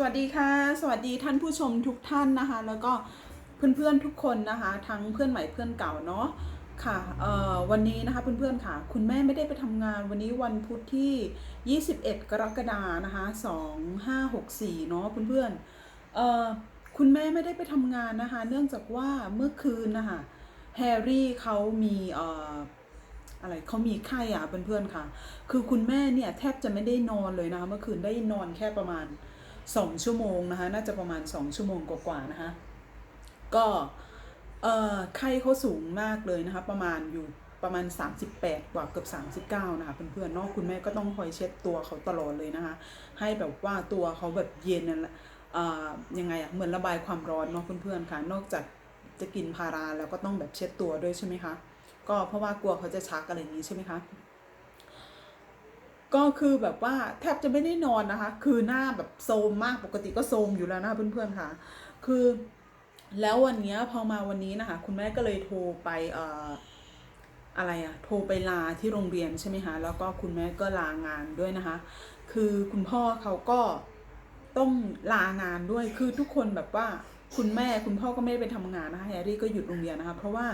สวัสดีค่ะ สวัสดีท่านผู้ชมทุกท่านนะคะ แล้วก็เพื่อนๆทุกคนนะคะ ทั้งเพื่อนใหม่เพื่อนเก่าเนาะค่ะวันนี้นะคะเพื่อนๆค่ะ คุณแม่ไม่ได้ไปทำงานวันนี้วันพุธที่ 21 กรกฎานะคะ2564เนาะเพื่อนๆเอ่อคุณแม่ไม่ได้ไปทำงานนะคะ เนื่องจากว่าเมื่อคืนนะคะแฮร์รี่เขามีเอ่ออะไรเขามีไข้อะเพื่อนๆค่ะ คือคุณแม่เนี่ยแทบจะไม่ได้นอนเลยนะคะเมื่อคืนได้นอนแค่ประมาณ สองชั่วโมงนะคะน่าจะประมาณสองชั่วโมงกว่าๆนะคะก็เอ่อไข้เขาสูงมากเลยนะคะประมาณอยู่ประมาณ 38 กว่าเกือบ39 นะคะเพื่อนๆเนอกคุณแม่ก็ต้องคอยเช็ดตัวเขาตลอดเลยนะคะ ให้แบบว่าตัวเขาแบบเย็นนั่นแหละยังไงอะเหมือนระบายความร้อนเนาะเพื่อนๆค่ะ นอกจากจะกินพาราแล้วก็ต้องแบบเช็ดตัวด้วยใช่ไหมคะ ก็เพราะว่ากลัวเขาจะชักอะไรอย่างนี้ใช่ไหมคะ ก็คือแบบว่าแทบจะไม่ได้นอนนะคะ คือหน้าแบบโทรมมากปกติก็โทรมอยู่แล้วนะคะเพื่อนๆค่ะ คือแล้ววันนี้พอมาวันนี้นะคะ คุณแม่ก็เลยโทรไปเอ่ออะไรอะโทรไปลาที่โรงเรียนใช่ไหมคะแล้วก็คุณแม่ก็ลางานด้วยนะคะ คือคุณพ่อเขาก็ต้องลางานด้วยคือทุกคนแบบว่าคุณแม่คุณพ่อก็ไม่ได้ไปทำงานนะคะแฮร์รี่ก็หยุดโรงเรียนนะคะ เพราะว่า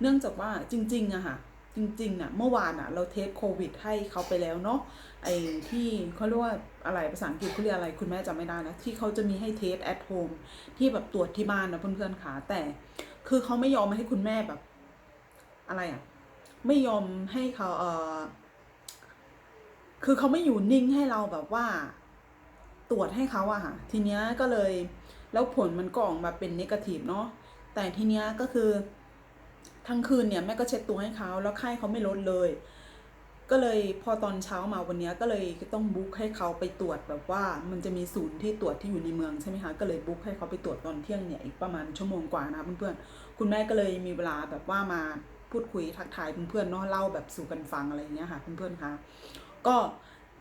เนื่องจากว่าจริงๆอะค่ะ จริงๆน่ะเมื่อวานน่ะเราเทสโควิด ให้เขาไปแล้วเนาะไอ้ที่เขาเรียกว่าอะไรภาษาอังกฤษเขาเรียกอะไรคุณแม่จำไม่ได้นะที่เขาจะมีให้เทส at home ที่แบบตรวจที่บ้านนะเพื่อนๆขาแต่ คือเขาไม่ยอมให้คุณแม่แบบ อะไรอะไม่ยอมให้เขาเออคือเขาไม่อยู่นิ่งให้เราแบบว่า ตรวจให้เขาอะค่ะ ทีเนี้ยก็เลย แล้วผลมันก็ออกมาเป็นนกาทีฟเนาะแต่ทีเนี้ยก็คือ ทั้งคืนเนี่ยแม่ก็เช็ดตัวให้เขาแล้วไข้เขาไม่ลดเลย ก็เลยพอตอนเช้ามาวันนี้ก็เลยต้องบุ๊กให้เขาไปตรวจแบบว่ามันจะมีศูนย์ที่ตรวจที่อยู่ในเมืองใช่ไหมคะก็เลยบุ๊กให้เขาไปตรวจตอนเที่ยงเนี่ยอีกประมาณชั่วโมงกว่านะเพื่อนๆคุณแม่ก็เลยมีเวลาแบบว่ามาพูดคุยทักทายเพื่อนๆเนาะเล่าแบบสู่กันฟังอะไรอย่างเงี้ยค่ะเพื่อนๆคะก็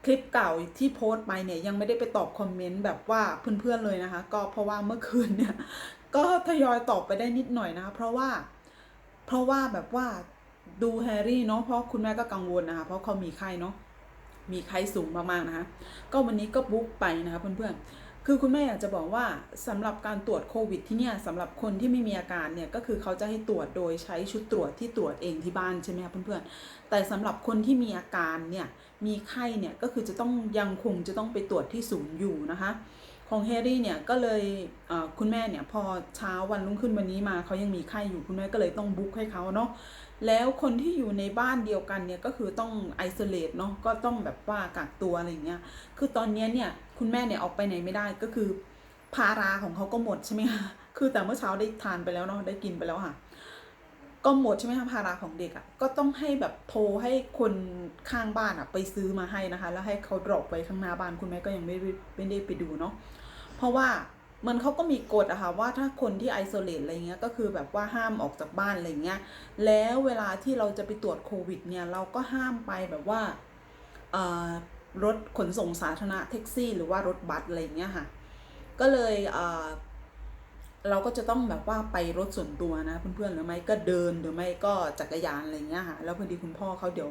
คลิปเก่าที่โพสต์ไปเนี่ยยังไม่ได้ไปตอบคอมเมนต์แบบว่าเพื่อนๆเลยนะคะ ก็เพราะว่าเมื่อคืนเนี่ยก็ทยอยตอบไปได้นิดหน่อยนะคะเพราะว่า เพราะว่าแบบว่าดูแฮร์รี่เนาะเพราะคุณแม่ก็กังวลนะคะ เพราะเขามีไข้เนาะมีไข้สูงมากๆนะคะ ก็วันนี้ก็บุ๊กไปนะคะเพื่อนๆคือคุณแม่อยากจะบอกว่าสำหรับการตรวจโควิดที่เนี่ยสำหรับคนที่ไม่มีอาการเนี่ยก็คือเขาจะให้ตรวจโดยใช้ชุดตรวจที่ตรวจเองที่บ้านใช่ไหมคะเพื่อนๆแต่สำหรับคนที่มีอาการเนี่ยมีไข้เนี่ยก็คือจะต้องยังคงจะต้องไปตรวจที่ศูนย์อยู่นะคะ ของแฮร์รี่เนี่ยก็เลยคุณแม่เนี่ยพอเช้าวันรุ่งขึ้นวันนี้มาเขายังมีไข้อยู่คุณแม่ก็เลยต้องบุ๊กให้เขาเนาะแล้วคนที่อยู่ในบ้านเดียวกันเนี่ยก็คือต้องไอโซเลตเนาะก็ต้องแบบว่ากักตัวอะไรเงี้ยคือตอนนี้เนี่ยคุณแม่เนี่ยออกไปไหนไม่ได้ก็คือพาราของเขาก็หมดใช่ไหมคะคือแต่เมื่อเช้าได้ทานไปแล้วเนาะได้กินไปแล้วค่ะก็หมดใช่ไหมคะพาราของเด็กอะ่ะก็ต้องให้แบบโทรให้คนข้างบ้านอะ่ะไปซื้อมาให้นะคะ แล้วให้เขาดรอปไว้ข้างหน้าบ้านคุณแม่ก็ยังไม่ไม่ได้ไปดูเนาะ เพราะว่ามันเขาก็มีกฎอะค่ะว่าถ้าคนที่ไอโซเลตอะไรเงี้ยก็คือแบบว่าห้ามออกจากบ้านอะไรเงี้ยแล้วเวลาที่เราจะไปตรวจโควิดเนี่ยเราก็ห้ามไปแบบว่ารถขนส่งสาธารณะแท็กซี่ หรือว่ารถบัสอะไรเงี้ยค่ะ ก็เลยเเราก็จะต้องแบบว่าไปรถส่วนตัวนะเพื่อนๆหรือไม่ก็เดินหรือไม่ก็จักรยานอะไรเงี้ยค่ะแล้วพอดีคุณพ่อเขาเดี๋ยว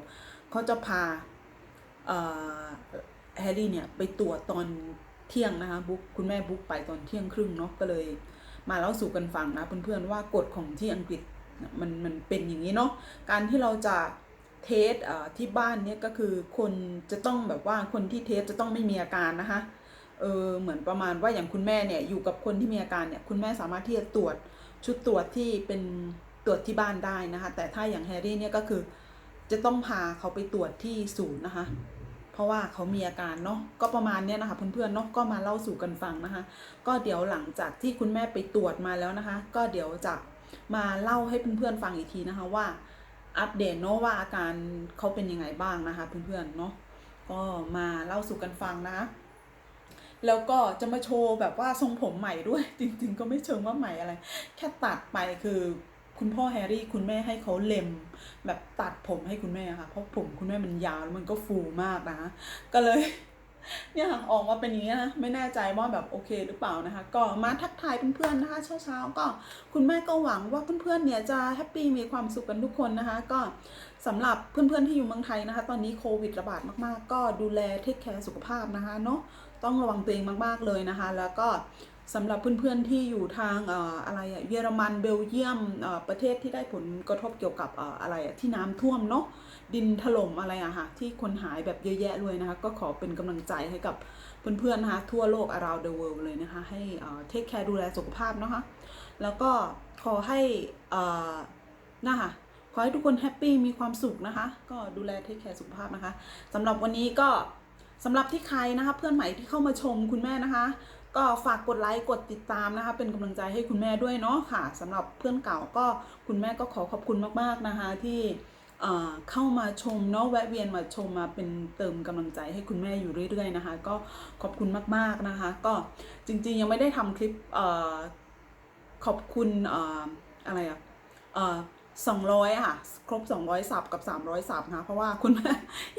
เขาจะพาแฮร์รี่เนี่ยไปตรวจตอน เที่ยงนะคะบุ๊กคุณแม่บุ๊กไปตอนเที่ยงครึ่งเนาะก็เลย มาเล่าสู่กันฟังนะเพื่อนๆว่ากฎของที่อังกฤษมันมันเป็นอย่างนี้เนาะการที่เราจะเทสที่บ้านเนี่ยก็คือคนจะต้องแบบว่าคนที่เทสจะต้องไม่มีอาการนะคะเออเหมือนประมาณว่าอย่างคุณแม่เนี่ยอยู่กับคนที่มีอาการเนี่ยคุณแม่สามารถที่จะตรวจชุดตรวจที่เป็นตรวจที่บ้านได้นะคะแต่ถ้าอย่างแฮร์รี่เนี่ยก็คือจะต้องพาเขาไปตรวจที่ศูนย์นะคะ ราะว่าเขามีอาการเนาะก็ประมาณเนี้ยนะคะเพื่อนๆเนาะก็มาเล่าสู่กันฟังนะคะ ก็เดี๋ยวหลังจากที่คุณแม่ไปตรวจมาแล้วนะคะ ก็เดี๋ยวจะมาเล่าให้เพื่อนๆฟังอีกทีนะคะว่าอัปเดตเนาะว่าอาการเขาเป็นยังไงบ้างนะคะเพื่อนๆเนาะก็มาเล่าสู่กันฟังนะคะแล้วก็จะมาโชว์แบบว่าทรงผมใหม่ด้วย จริง ๆ ก็ไม่เชิงว่าใหม่อะไร แค่ตัดไปคือ คุณพ่อแฮร์รี่คุณแม่ให้เขาเล็ม แบบตัดผมให้คุณแม่ค่ะ เพราะผมคุณแม่มันยาวแล้วมันก็ฟูมากนะ ก็เลยเนี่ยค่ะออกมาเป็นอย่างนี้นะไม่แน่ใจว่าแบบโอเคหรือเปล่านะคะ ก็มาทักทายเพื่อนๆนะคะเช้าๆก็คุณแม่ก็หวังว่าเพื่อนๆเนี่ยจะแฮปปี้มีความสุขกันทุกคนนะคะ ก็สำหรับเพื่อนๆที่อยู่เมืองไทยนะคะ ตอนนี้โควิดระบาดมากๆ ก็ดูแลเทคแคร์สุขภาพนะคะเนาะต้องระวังตัวเองมากๆเลยนะคะ แล้วก็ สำหรับเพื่อนๆที่อยู่ทางอะไรเยอรมันเบลเยียมประเทศที่ได้ผลกระทบเกี่ยวกับอะไรที่น้ำท่วมเนาะดินถล่มอะไรอะค่ะที่คนหายแบบเยอะแยะเลยนะคะ ก็ขอเป็นกำลังใจให้กับเพื่อนๆนะคะทั่วโลก around the world เลยนะคะ ให้เทคแคร์ดูแลสุขภาพนะคะ แล้วก็ขอให้นะคะขอให้ทุกคนแฮปปี้มีความสุขนะคะ ก็ดูแลเทคแคร์สุขภาพนะคะสำหรับวันนี้ก็สำหรับที่ใครนะคะ เพื่อนใหม่ที่เข้ามาชมคุณแม่นะคะ ก็ฝากกดไลค์กดติดตามนะคะ เป็นกำลังใจให้คุณแม่ด้วยเนาะค่ะสำหรับเพื่อนเก่าก็คุณแม่ก็ขอขอบคุณมากๆนะคะ ที่เข้ามาชมเนาะแวะเวียนมาชมมาเป็นเติมกำลังใจให้คุณแม่อยู่เรื่อยๆนะคะ ก็ขอบคุณมากๆนะคะ ก็จริงๆยังไม่ได้ทำคลิปอขอบคุณอออะไรอะ เอ่อสองร้อยอะค่ะ ครบสองร้อยสับกับสามร้อยสับนะคะเพราะว่าคุณแม่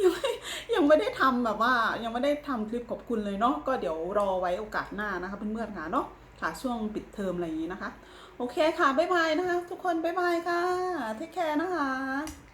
ยังไม่ยังไม่ได้ทำแบบว่ายังไม่ได้ทำคลิปขอบคุณเลยเนาะก็เดี๋ยวรอไว้โอกาสหน้านะคะเพื่อนๆค่ะเนาะค่ะช่วงปิดเทอมอะไรอย่างนี้นะคะ โอเคค่ะ บ๊ายบายนะคะ ทุกคน บ๊ายบายค่ะเทคแคร์นะคะ